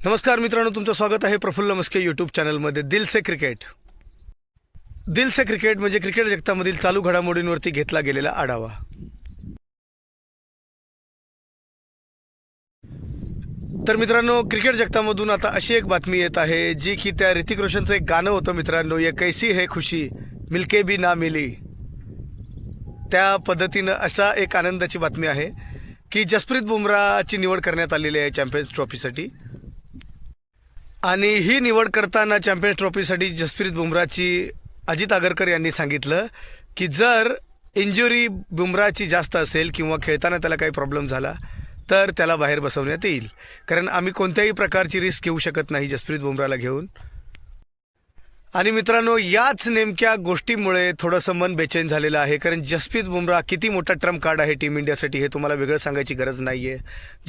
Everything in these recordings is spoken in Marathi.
नमस्कार मित्रांनो तुमचं स्वागत आहे प्रफुल्ल मस्के यूट्यूब चॅनलमध्ये दिल से क्रिकेट दिल से क्रिकेट म्हणजे क्रिकेट जगतामधील चालू घडामोडींवरती घेतला गेलेला आढावा. तर मित्रांनो क्रिकेट जगतामधून आता अशी एक बातमी येत आहे जी की त्या ऋतिक रोशनचं एक गाणं होतं मित्रांनो ये कैसी है खुशी मिलके भी ना मिली. त्या पद्धतीनं असा एक आनंदाची बातमी आहे की जसप्रीत बुमराची निवड करण्यात आलेली आहे चॅम्पियन्स ट्रॉफीसाठी आणि ही निवड करताना चॅम्पियन्स ट्रॉफीसाठी जसप्रीत बुमराची अजित आगरकर यांनी सांगितलं की जर इंजुरी बुमराची जास्त असेल किंवा खेळताना त्याला काही प्रॉब्लेम झाला तर त्याला बाहेर बसवण्यात येईल. कारण आम्ही कोणत्याही प्रकारची रिस्क घेऊ शकत नाही जसप्रीत बुमराला घेऊन. आणि मित्रांनो याच नेमक्या गोष्टीमुळे थोडंसं मन बेचैन झालेलं आहे कारण जसप्रीत बुमराह किती मोठा ट्रम्प कार्ड आहे टीम इंडियासाठी हे तुम्हाला वेगळं सांगायची गरज नाही आहे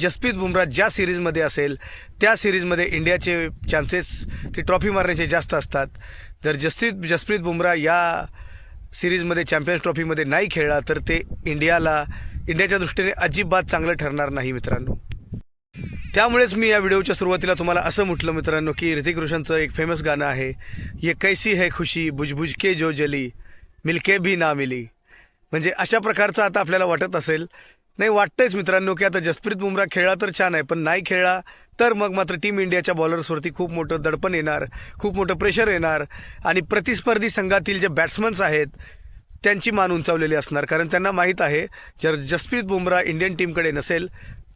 जसप्रीत बुमराह ज्या सिरीजमध्ये असेल त्या सिरीजमध्ये इंडियाचे चान्सेस ते ट्रॉफी मारण्याचे जास्त असतात. जर जसप्रीत जसप्रीत बुमराह या सिरीजमध्ये चॅम्पियन्स ट्रॉफीमध्ये नाही खेळला तर ते इंडियाला इंडियाच्या दृष्टीने अजिबात चांगलं ठरणार नाही मित्रांनो. त्यामुळेच मी या व्हिडिओच्या सुरुवातीला तुम्हाला असं म्हटलं मित्रांनो की ऋतिक रोशनचं एक फेमस गाणं आहे. ये कैसी है खुशी बुजबुज के जो जली मिलके भी ना मिली. म्हणजे अशा प्रकारचं आता आपल्याला वाटत असेल. नाही वाटतंयच मित्रांनो की आता जसप्रीत बुमराह खेळला तर छान आहे पण नाही खेळला तर मग मात्र टीम इंडियाच्या बॉलर्सवरती खूप मोठं दडपण येणार खूप मोठं प्रेशर येणार आणि प्रतिस्पर्धी संघातील जे बॅट्समन्स आहेत त्यांची मान उंचावलेली असणार. कारण त्यांना माहीत आहे जर जसप्रीत बुमरा इंडियन टीमकडे नसेल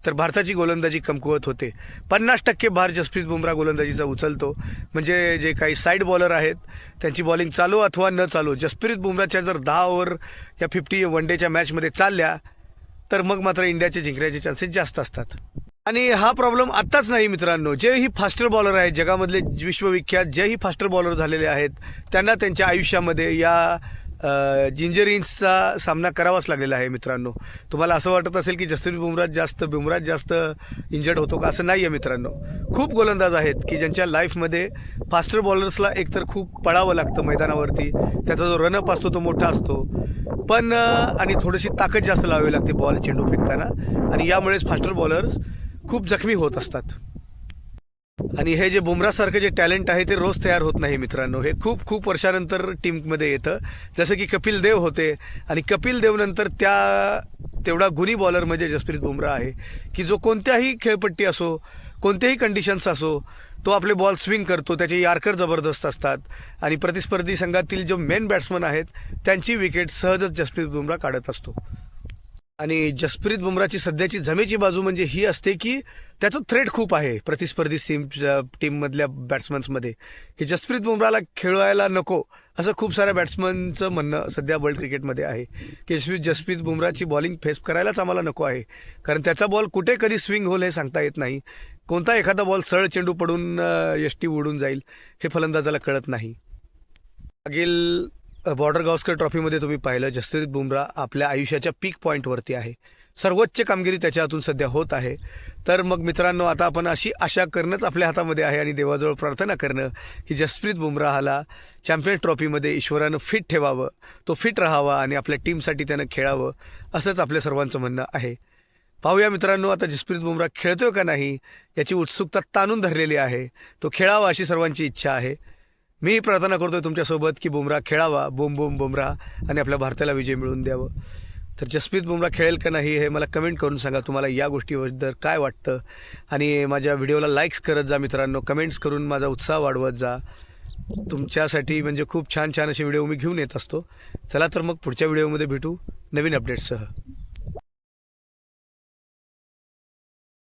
तर भारताची गोलंदाजी कमकुवत होते. पन्नास टक्के भार जसप्रीत बुमराह गोलंदाजीचा उचलतो. म्हणजे जे काही साईड बॉलर आहेत त्यांची बॉलिंग चालू अथवा न चालू. जसप्रीत बुमराहच्या जर दहा ओव्हर या फिफ्टी वन डेच्या मॅचमध्ये चालल्या तर मग मात्र इंडियाचे जिंकण्याचे चान्सेस जास्त असतात. आणि हा प्रॉब्लेम आत्ताच नाही मित्रांनो. जेही फास्टर बॉलर आहेत जगामधले विश्वविख्यात जेही फास्टर बॉलर झालेले आहेत त्यांना त्यांच्या आयुष्यामध्ये या जिंजरीन्सचा सामना करावाच लागलेला आहे मित्रांनो. तुम्हाला असं वाटत असेल की जसप्रीत बुमराज जास्त बुमराज जास्त इंजर्ड होतो का असं नाही आहे मित्रांनो. खूप गोलंदाज आहेत की ज्यांच्या लाईफमध्ये फास्टर बॉलर्सला एकतर खूप पळावं लागतं मैदानावरती. त्याचा जो रनअप असतो तो मोठा असतो. पण आणि थोडीशी ताकद जास्त लावावी लागते बॉल चेंडू फेकताना. आणि यामुळेच फास्टर बॉलर्स खूप जखमी होत असतात. आणि हे जे बुमरासारखं जे टॅलेंट आहे ते रोज तयार होत नाही मित्रांनो. हे खूप खूप वर्षानंतर टीममध्ये येतं. जसं की कपिल देव होते आणि कपिल देवनंतर त्या तेवढा गुणी बॉलर म्हणजे जसप्रीत बुमरा आहे की जो कोणत्याही खेळपट्टी असो कोणत्याही कंडिशन्स असो तो आपले बॉल स्विंग करतो त्याचे यार्कर जबरदस्त असतात. आणि प्रतिस्पर्धी संघातील जो मेन बॅट्समन आहेत त्यांची विकेट सहजच जसप्रीत बुमरा काढत असतो. आणि जसप्रीत बुमराची सध्याची जमेची बाजू म्हणजे ही असते की त्याचं थ्रेट खूप आहे प्रतिस्पर्धी टीम टीममधल्या बॅट्समन्समध्ये की जसप्रीत बुमराला खेळवायला नको असं खूप साऱ्या बॅट्समनचं म्हणणं सध्या वर्ल्ड क्रिकेटमध्ये आहे. की जसप्रीत बुमराची बॉलिंग फेस करायलाच आम्हाला नको आहे. कारण त्याचा बॉल कुठे कधी स्विंग होईल हे सांगता येत नाही. कोणता एखादा बॉल सरळ चेंडू पडून यष्टी उडून जाईल हे फलंदाजाला कळत नाही. मागील बॉर्डर गावस्कर ट्रॉफीमध्ये तुम्ही पाहिलं जसप्रीत बुमराह आपल्या आयुष्याच्या पीक पॉईंटवरती आहे. सर्वोच्च कामगिरी त्याच्या हातून सध्या होत आहे. तर मग मित्रांनो आता आपण अशी आशा करणंच आपल्या हातामध्ये आहे आणि देवाजवळ प्रार्थना करणं की जसप्रीत बुमराहाला चॅम्पियन्स ट्रॉफीमध्ये ईश्वरानं फिट ठेवावं तो फिट राहावा आणि आपल्या टीमसाठी त्यानं खेळावं असंच आपल्या सर्वांचं म्हणणं आहे. पाहूया मित्रांनो आता जसप्रीत बुमराह खेळतोय का नाही याची उत्सुकता ताणून धरलेली आहे. तो खेळावा अशी सर्वांची इच्छा आहे. मी प्रार्थना करतोय तुमच्यासोबत की बुमरा खेळावा. बोम बोम बुमरा आणि आपल्या भारताला विजय मिळवून द्यावं. तर जसप्रीत बुमरा खेळेल का नाही हे मला कमेंट करून सांगा. तुम्हाला या गोष्टीबद्दल काय वाटतं? आणि माझ्या व्हिडिओला लाईक्स करत जा मित्रांनो. कमेंट्स करून माझा उत्साह वाढवत जा. तुमच्यासाठी म्हणजे खूप छान छान असे व्हिडिओ मी घेऊन येत असतो. चला तर मग पुढच्या व्हिडिओमध्ये भेटू नवीन अपडेट्ससह